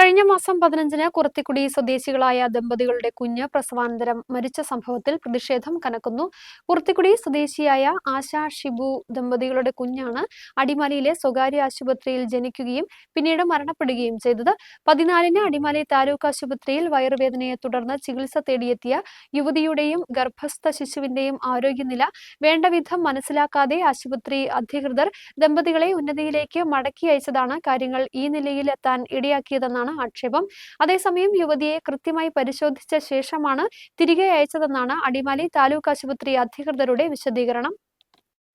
കഴിഞ്ഞ മാസം പതിനഞ്ചിന് കുറത്തിക്കുടി സ്വദേശികളായ ദമ്പതികളുടെ കുഞ്ഞ് പ്രസവാനന്തരം മരിച്ച സംഭവത്തിൽ പ്രതിഷേധം കനക്കുന്നു. കുറത്തിക്കുടി സ്വദേശിയായ ആശ ഷിബു ദമ്പതികളുടെ കുഞ്ഞാണ് അടിമാലിയിലെ സ്വകാര്യ ആശുപത്രിയിൽ ജനിക്കുകയും പിന്നീട് മരണപ്പെടുകയും ചെയ്തത്. പതിനാലിന് അടിമാലി താലൂക്ക് ആശുപത്രിയിൽ വയറുവേദനയെ തുടർന്ന് ചികിത്സ തേടിയെത്തിയ യുവതിയുടെയും ഗർഭസ്ഥ ശിശുവിന്റെയും ആരോഗ്യനില വേണ്ടവിധം മനസ്സിലാക്കാതെ ആശുപത്രി അധികൃതർ ദമ്പതികളെ ഉന്നതിയിലേക്ക് മടക്കി അയച്ചതാണ് കാര്യങ്ങൾ ഈ നിലയിലെത്താൻ ഇടയാക്കിയതെന്നാണ് ആക്ഷേപം. അതേസമയം യുവതിയെ കൃത്യമായി പരിശോധിച്ച ശേഷമാണ് തിരികെ അയച്ചതെന്നാണ് അടിമാലി താലൂക്ക് ആശുപത്രി അധികൃതരുടെ വിശദീകരണം.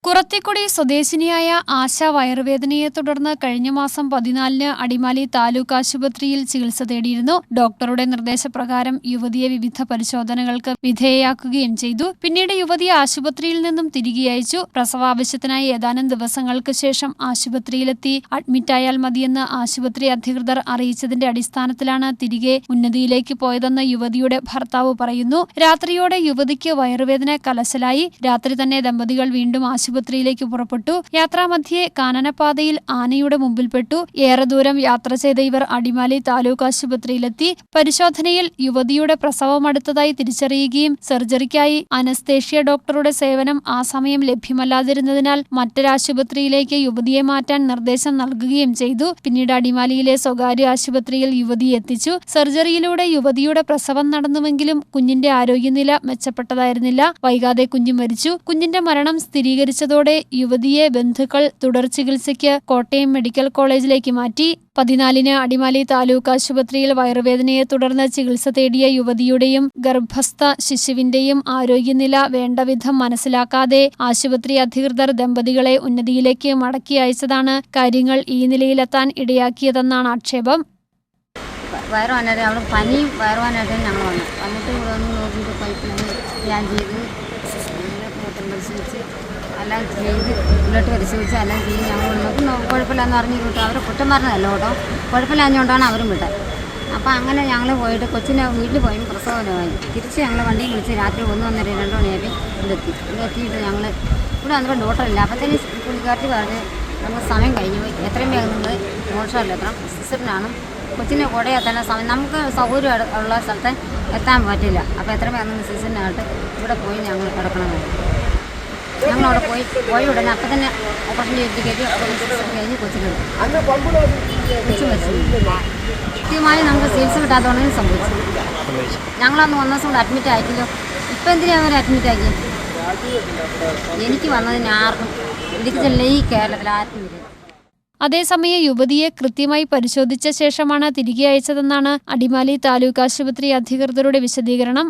കുറത്തിക്കുടി സ്വദേശിനിയായ ആശ വയറുവേദനയെ തുടർന്ന് കഴിഞ്ഞ മാസം പതിനാലിന് അടിമാലി താലൂക്ക് ആശുപത്രിയിൽ ചികിത്സ തേടിയിരുന്നു. ഡോക്ടറുടെ നിർദ്ദേശപ്രകാരം യുവതിയെ വിവിധ പരിശോധനകൾക്ക് വിധേയയാക്കുകയും ചെയ്തു. പിന്നീട് യുവതിയെ ആശുപത്രിയിൽ നിന്നും തിരികെ അയച്ചു. പ്രസവാവശ്യത്തിനായി ഏതാനും ദിവസങ്ങൾക്ക് ശേഷം ആശുപത്രിയിലെത്തി. അഡ്മിറ്റായാൽ മതിയെന്ന് ആശുപത്രി അധികൃതർ അറിയിച്ചതിന്റെ അടിസ്ഥാനത്തിലാണ് തിരികെ ഉന്നതിയിലേക്ക് പോയതെന്ന് യുവതിയുടെ ഭർത്താവ് പറയുന്നു. രാത്രിയോടെ യുവതിക്ക് വയറുവേദന കലശലായി. രാത്രി തന്നെ ദമ്പതികൾ വീണ്ടും ആശുപത്രിയിലേക്ക് പുറപ്പെട്ടു. യാത്രാമധ്യേ കാനനപാതയിൽ ആനയുടെ മുമ്പിൽപ്പെട്ടു. ഏറെ ദൂരം യാത്ര ചെയ്ത ഇവർ അടിമാലി താലൂക്ക് ആശുപത്രിയിലെത്തി. പരിശോധനയിൽ യുവതിയുടെ പ്രസവം അടുത്തതായി തിരിച്ചറിയുകയും സർജറിക്കായി അനസ്തേഷ്യ ഡോക്ടറുടെ സേവനം ആ സമയം ലഭ്യമല്ലാതിരുന്നതിനാൽ മറ്റൊരാശുപത്രിയിലേക്ക് യുവതിയെ മാറ്റാൻ നിർദ്ദേശം നൽകുകയും ചെയ്തു. പിന്നീട് അടിമാലിയിലെ സ്വകാര്യ ആശുപത്രിയിൽ യുവതി എത്തിച്ചു. സർജറിയിലൂടെ യുവതിയുടെ പ്രസവം നടന്നുവെങ്കിലും കുഞ്ഞിന്റെ ആരോഗ്യനില മെച്ചപ്പെട്ടതായിരുന്നില്ല. വൈകാതെ കുഞ്ഞ് മരിച്ചു. കുഞ്ഞിന്റെ മരണം സ്ഥിരീകരിച്ചതോടെ യുവതിയെ ബന്ധുക്കൾ തുടർ ചികിത്സയ്ക്ക് കോട്ടയം മെഡിക്കൽ കോളേജിലേക്ക് മാറ്റി. പതിനാലിന് അടിമാലി താലൂക്ക് ആശുപത്രിയിൽ വയറുവേദനയെ തുടർന്ന് ചികിത്സ തേടിയ യുവതിയുടെയും ഗർഭസ്ഥ ശിശുവിന്റെയും ആരോഗ്യനില വേണ്ടവിധം മനസ്സിലാക്കാതെ ആശുപത്രി അധികൃതർ ദമ്പതികളെ ഉന്നതിയിലേക്ക് മടക്കി അയച്ചതാണ് കാര്യങ്ങൾ ഈ നിലയിലെത്താൻ ഇടയാക്കിയതെന്നാണ് ആക്ഷേപം. ഞാൻ ചെയ്ത്. എല്ലാം ചെയ്ത് ഉള്ളിട്ട് പരിശോധിച്ച് എല്ലാം ചെയ്ത് ഞങ്ങൾ നമുക്ക് കുഴപ്പമില്ലെന്ന് പറഞ്ഞ് വിട്ടു അവർ കുറ്റം പറഞ്ഞതല്ലോ കേട്ടോ. കുഴപ്പമില്ലാഞ്ഞുകൊണ്ടാണ് അവരും വിട്ടത്. അപ്പോൾ അങ്ങനെ ഞങ്ങൾ പോയിട്ട് കൊച്ചിനെ വീട്ടിൽ പോയി പ്രസവനമായി തിരിച്ച് ഞങ്ങൾ വണ്ടിയിൽ വിളിച്ച് രാത്രി ഒന്ന് ഒന്നര രണ്ട് മണിയായി ഇവിടെ എത്തി. ഞങ്ങൾ ഇവിടെ വന്നപ്പോൾ ഡോക്ടറില്ല അപ്പോഴത്തേന് പുള്ളിക്കാട്ടി പറഞ്ഞ് നമുക്ക് സമയം കഴിഞ്ഞു പോയി. എത്രയും വേഗം നിങ്ങൾ മോഷമല്ല എത്ര സിസ്റ്ററിനാണ്. കൊച്ചിനെ കൂടെ എത്താൻ സമയം. നമുക്ക് സൗകര്യം ഉള്ള- സ്ഥലത്ത് എത്താൻ പറ്റില്ല. അപ്പോൾ എത്രയും വേഗം സിസ്റ്ററിനായിട്ട് ഇവിടെ പോയി ഞങ്ങൾ കിടക്കണമെന്ന് ഞങ്ങൾ അവിടെ പോയി പോയി ഉടനെ അപ്പം തന്നെ ഓപ്പറേഷൻ ചെയ്ത് കയറ്റി കഴിഞ്ഞ് കൊച്ചിനെടുത്തു കൊച്ചു മരിച്ചു. കൃത്യമായി നമുക്ക് ചികിത്സ കിട്ടാത്തതുകൊണ്ടാണ് സംഭവിച്ചു. സംഭവിച്ചത് ഞങ്ങളന്ന് ഒന്ന ദിവസം കൂടെ അഡ്മിറ്റ് ആയിട്ടില്ലോ. ഇപ്പം എന്തിനാണ് അവർ അഡ്മിറ്റ് ആക്കിയത് എനിക്ക് വന്നതിന് ആർക്കും ഇടുക്കിച്ചല്ല ഈ കേരളത്തിൽ ആർക്കും ഇല്ല. അതേസമയം യുവതിയെ കൃത്യമായി പരിശോധിച്ച ശേഷമാണ് തിരികെ അയച്ചതെന്നാണ് അടിമാലി താലൂക്ക് ആശുപത്രി അധികൃതരുടെ വിശദീകരണം.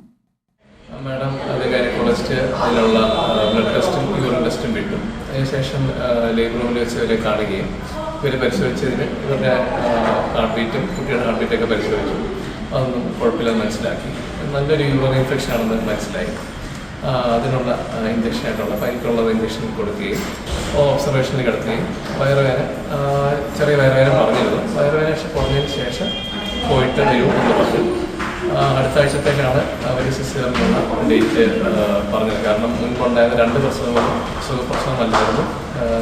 മാഡം അത് ഗൈനക്കോളജിസ്റ്റ് അതിനുള്ള അതിനുശേഷം ലേബർ റൂമിൽ വെച്ച് ഇവരെ കാണുകയും ഇവരെ പരിശോധിച്ചതിന് ഇവരുടെ ഹാർട്ട് ബീറ്റും കുട്ടിയുടെ ഹാർട്ട് ബീറ്റൊക്കെ പരിശോധിച്ചു. അതൊന്നും കുഴപ്പമില്ലെന്ന് മനസ്സിലാക്കി. നല്ലൊരു യൂറിൻ ഇൻഫെക്ഷൻ ആണെന്ന് മനസ്സിലായി. അതിനുള്ള ഇഞ്ചക്ഷൻ ആയിട്ടുള്ള പനിക്കുള്ള ഇഞ്ചക്ഷൻ കൊടുക്കുകയും ഓബ്സർവേഷനിൽ കിടത്തുകയും വയറുവേദന ആ, ചെറിയ വയറുവേദന പറഞ്ഞിരുന്നു. വയറുവേദന കുറഞ്ഞതിന് ശേഷം പോയിട്ട് വരൂ എന്ന് പറഞ്ഞു അടുത്ത ആഴ്ചത്തേക്കാണ് അവർ സിസ്റ്ററിനുള്ള ഡേറ്റ് പറഞ്ഞത്. കാരണം മുൻപുണ്ടായിരുന്ന രണ്ട് പ്രശ്നങ്ങളും പ്രസവങ്ങളും സുഖപ്രസവമല്ലായിരുന്നു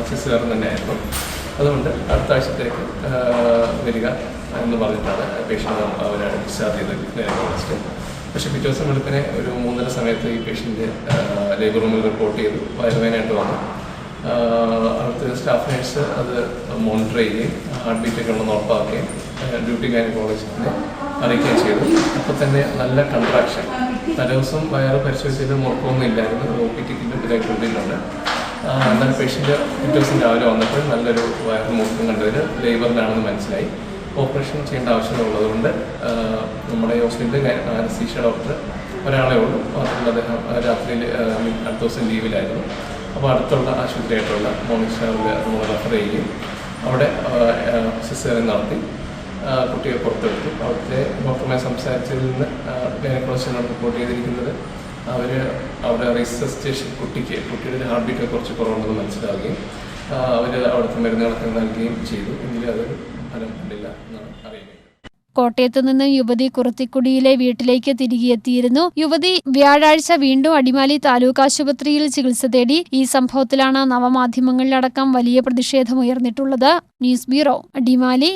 സിസ്റ്ററിന് തന്നെയായിരുന്നു. അതുകൊണ്ട് അടുത്ത ആഴ്ചത്തേക്ക് വരിക എന്ന് പറഞ്ഞിട്ടാണ് പേഷ്യന്റ് അവരെ ഡിസ്ചാർജ് ചെയ്ത് ഗൈനക്കോളജിസ്റ്റ് പക്ഷേ പിറ്റേ ദിവസം വെളുപ്പിനെ ഒരു മൂന്നര സമയത്ത് ഈ പേഷ്യന്റ് ലേബർ റൂമിൽ റിപ്പോർട്ട് ചെയ്തു. വയറുവേനായിട്ട് വന്നു. അവിടുത്തെ സ്റ്റാഫ് നേഴ്സ് അത് മോണിറ്റർ ചെയ്യുകയും ഹാർട്ട് ബീറ്റൊക്കെ ഉണ്ടെന്ന് ഉറപ്പാക്കുകയും ഡ്യൂട്ടി ഗൈനക്കോളജിസ്റ്റിനെ അറിയിക്കുകയും ചെയ്തു. അപ്പോൾ തന്നെ നല്ല കൺട്രാക്ഷൻ തലേദിവസം വയറ് പരിശോധിച്ചതിൽ മുറക്കമൊന്നും ഇല്ലായിരുന്നു. ഒ പി ടിക്കിന്റെ ഇതിലുണ്ട് എന്നാൽ പേഷ്യന്റ് പിറ്റേ ദിവസം രാവിലെ വന്നപ്പോൾ നല്ലൊരു വയറ് മുറുക്കം കണ്ടതിൽ ലേബറിലാണെന്ന് മനസ്സിലായി. ഓപ്പറേഷൻ ചെയ്യേണ്ട ആവശ്യമുള്ളതുകൊണ്ട് നമ്മുടെ ഹോസ്പിറ്റലിൽ അനസ്തീഷ്യ ഡോക്ടർ ഒരാളെ ഉള്ളൂ. മാത്രമല്ല അദ്ദേഹം രാത്രിയിൽ അടുത്ത ദിവസം ലീവിലായിരുന്നു. അപ്പോൾ അടുത്തുള്ള ആശുപത്രിയായിട്ടുള്ള സ്റ്റാറിൽ നമ്മൾ റെഫർ ചെയ്യുകയും അവിടെ സിസേറിയൻ നടത്തി. കുട്ടിയെ പുറത്തെടുത്തു. അവിടുത്തെ ഡോക്ടറുമായി സംസാരിച്ചതിൽ നിന്ന് ഗൈനക്കോളജിസ്റ്റിനോട് റിപ്പോർട്ട് ചെയ്തിരിക്കുന്നത് അവർ അവിടെ റിസസ്റ്റേഷൻ കുട്ടിക്ക് കുട്ടിയുടെ ഹാർട്ട് ബീറ്റ് കുറച്ച് കുറവുണ്ടെന്ന് മനസ്സിലാവുകയും അവർ അവിടുത്തെ മരുന്നുകളൊക്കെ നൽകുകയും ചെയ്തു. എങ്കിലും അതൊരു ഫലം കണ്ടില്ല എന്നാണ് അറിയുന്നത്. കോട്ടയത്തു നിന്ന് യുവതി കുറത്തിക്കുടിയിലെ വീട്ടിലേക്ക് തിരികെ എത്തിയിരുന്നു. യുവതി വ്യാഴാഴ്ച വീണ്ടും അടിമാലി താലൂക്ക് ആശുപത്രിയിൽ ചികിത്സ തേടി. ഈ സംഭവത്തിലാണ് നവമാധ്യമങ്ങളിലടക്കം വലിയ പ്രതിഷേധമുയർന്നിട്ടുള്ളത് ന്യൂസ് ബ്യൂറോ അടിമാലി.